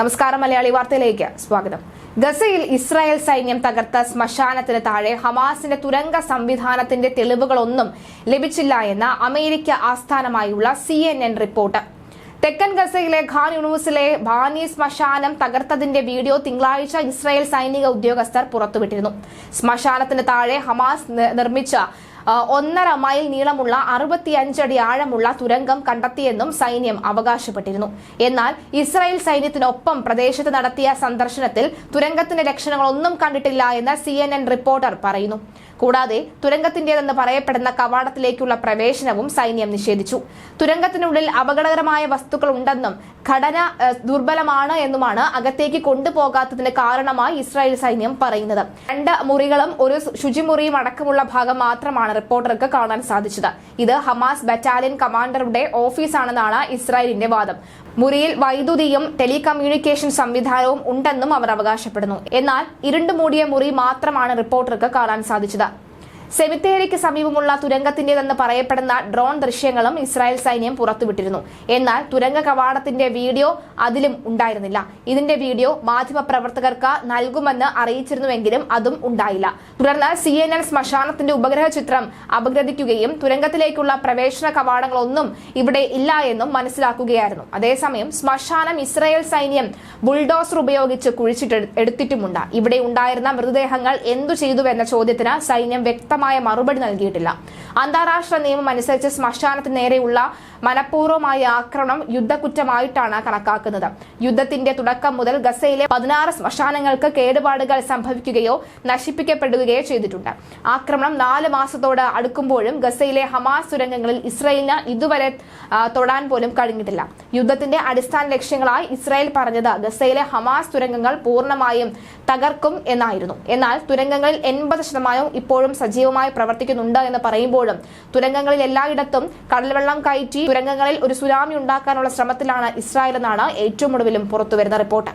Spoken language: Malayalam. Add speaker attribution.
Speaker 1: നമസ്കാരം മലയാളി വാർത്തയിലേക്ക് സ്വാഗതം. ഗസയിൽ ഇസ്രായേൽ സൈന്യം തകർത്ത ശ്മശാനത്തിന് താഴെ ഹമാസിന്റെ തുരങ്ക സംവിധാനത്തിന്റെ തെളിവുകളൊന്നും ലഭിച്ചില്ല എന്ന അമേരിക്ക ആസ്ഥാനമായുള്ള സി റിപ്പോർട്ട്. തെക്കൻ ഗസയിലെ ഖാൻ യൂണിവേഴ്സിലെ ബാനി ശ്മശാനം തകർത്തതിന്റെ വീഡിയോ തിങ്കളാഴ്ച ഇസ്രായേൽ സൈനിക ഉദ്യോഗസ്ഥർ പുറത്തുവിട്ടിരുന്നു. ശ്മശാനത്തിന് താഴെ ഹമാസ് നിർമ്മിച്ച ഒന്നര മൈൽ നീളമുള്ള അറുപത്തിയഞ്ചടി ആഴമുള്ള തുരങ്കം കണ്ടെത്തിയെന്നും സൈന്യം അവകാശപ്പെട്ടിരുന്നു. എന്നാൽ ഇസ്രായേൽ സൈന്യത്തിനൊപ്പം പ്രദേശത്ത് നടത്തിയ സന്ദർശനത്തിൽ തുരങ്കത്തിന്റെ ലക്ഷണങ്ങളൊന്നും കണ്ടിട്ടില്ല എന്ന് സി റിപ്പോർട്ടർ പറയുന്നു. കൂടാതെ തുരങ്കത്തിന്റേതെന്ന് പറയപ്പെടുന്ന കവാടത്തിലേക്കുള്ള പ്രവേശനവും സൈന്യം നിഷേധിച്ചു. തുരങ്കത്തിനുള്ളിൽ അപകടകരമായ വസ്തുക്കൾ ഉണ്ടെന്നും ഘടന ദുർബലമാണ് എന്നുമാണ് അകത്തേക്ക് കൊണ്ടുപോകാത്തതിന് കാരണമായി ഇസ്രായേൽ സൈന്യം പറയുന്നത്. രണ്ട് മുറികളും ഒരു ശുചിമുറിയും അടക്കമുള്ള ഭാഗം മാത്രമാണ് റിപ്പോർട്ടർക്ക് കാണാൻ സാധിച്ചത്. ഇത് ഹമാസ് ബറ്റാലിയൻ കമാൻഡറുടെ ഓഫീസാണെന്നാണ് ഇസ്രായേലിന്റെ വാദം. മുറിയിൽ വൈദ്യുതിയും ടെലികമ്മ്യൂണിക്കേഷൻ സംവിധാനവും ഉണ്ടെന്നും അവർ അവകാശപ്പെടുന്നു. എന്നാൽ ഇരുണ്ടു മൂടിയ മുറി മാത്രമാണ് റിപ്പോർട്ടർക്ക് കാണാൻ സാധിച്ചത്. സെമിത്തേരിക്ക് സമീപമുള്ള തുരങ്കത്തിന്റേതെന്ന് പറയപ്പെടുന്ന ഡ്രോൺ ദൃശ്യങ്ങളും ഇസ്രായേൽ സൈന്യം പുറത്തുവിട്ടിരുന്നു. എന്നാൽ തുരങ്ക കവാടത്തിന്റെ വീഡിയോ അതിലും ഉണ്ടായിരുന്നില്ല. ഇതിന്റെ വീഡിയോ മാധ്യമപ്രവർത്തകർക്ക് നൽകുമെന്ന് അറിയിച്ചിരുന്നുവെങ്കിലും അതും ഉണ്ടായില്ല. തുടർന്ന് സി എൻ എൻ ശ്മശാനത്തിന്റെ ഉപഗ്രഹ ചിത്രം അപഗ്രഥിക്കുകയും തുരങ്കത്തിലേക്കുള്ള പ്രവേശന കവാടങ്ങളൊന്നും ഇവിടെ ഇല്ല എന്നും മനസ്സിലാക്കുകയായിരുന്നു. അതേസമയം ശ്മശാനം ഇസ്രായേൽ സൈന്യം ബുൾഡോസർ ഉപയോഗിച്ച് കുഴിച്ചിട്ട് എടുത്തിട്ടുമുണ്ട്. ഇവിടെ ഉണ്ടായിരുന്ന മൃതദേഹങ്ങൾ എന്തു ചെയ്തുവെന്ന ചോദ്യത്തിന് സൈന്യം വ്യക്തമായ മറുപടി നൽകിയിട്ടില്ല. അന്താരാഷ്ട്ര നിയമം അനുസരിച്ച് ശ്മശാനത്തിന് നേരെയുള്ള മനഃപൂർവമായ ആക്രമണം യുദ്ധക്കുറ്റമായിട്ടാണ് കണക്കാക്കുന്നത്. യുദ്ധത്തിന്റെ തുടക്കം മുതൽ ഗസയിലെ പതിനാറ് ശ്മശാനങ്ങൾക്ക് കേടുപാടുകൾ സംഭവിക്കുകയോ നശിപ്പിക്കപ്പെടുകയോ ചെയ്തിട്ടുണ്ട്. ആക്രമണം നാല് മാസത്തോട് അടുക്കുമ്പോഴും ഗസയിലെ ഹമാസ് തുരങ്കങ്ങളിൽ ഇസ്രയേലിന് ഇതുവരെ തൊടാൻ പോലും കഴിഞ്ഞിട്ടില്ല. യുദ്ധത്തിന്റെ അടിസ്ഥാന ലക്ഷ്യങ്ങളായി ഇസ്രായേൽ പറഞ്ഞത് ഗസയിലെ ഹമാസ് തുരങ്കങ്ങൾ പൂർണമായും തകർക്കും എന്നായിരുന്നു. എന്നാൽ തുരങ്കങ്ങളിൽ എൺപത് ശതമാനവും ഇപ്പോഴും സജീവമായി പ്രവർത്തിക്കുന്നുണ്ട് എന്ന് പറയുമ്പോഴും തുരങ്കങ്ങളിൽ എല്ലായിടത്തും കടൽവെള്ളം കയറ്റി തുരങ്കങ്ങളിൽ ഒരു സുനാമി ഉണ്ടാക്കാനുള്ള ശ്രമത്തിലാണ് ഇസ്രായേൽ എന്നാണ് ഏറ്റവും ഒടുവിലും പുറത്തുവരുന്ന റിപ്പോർട്ട്.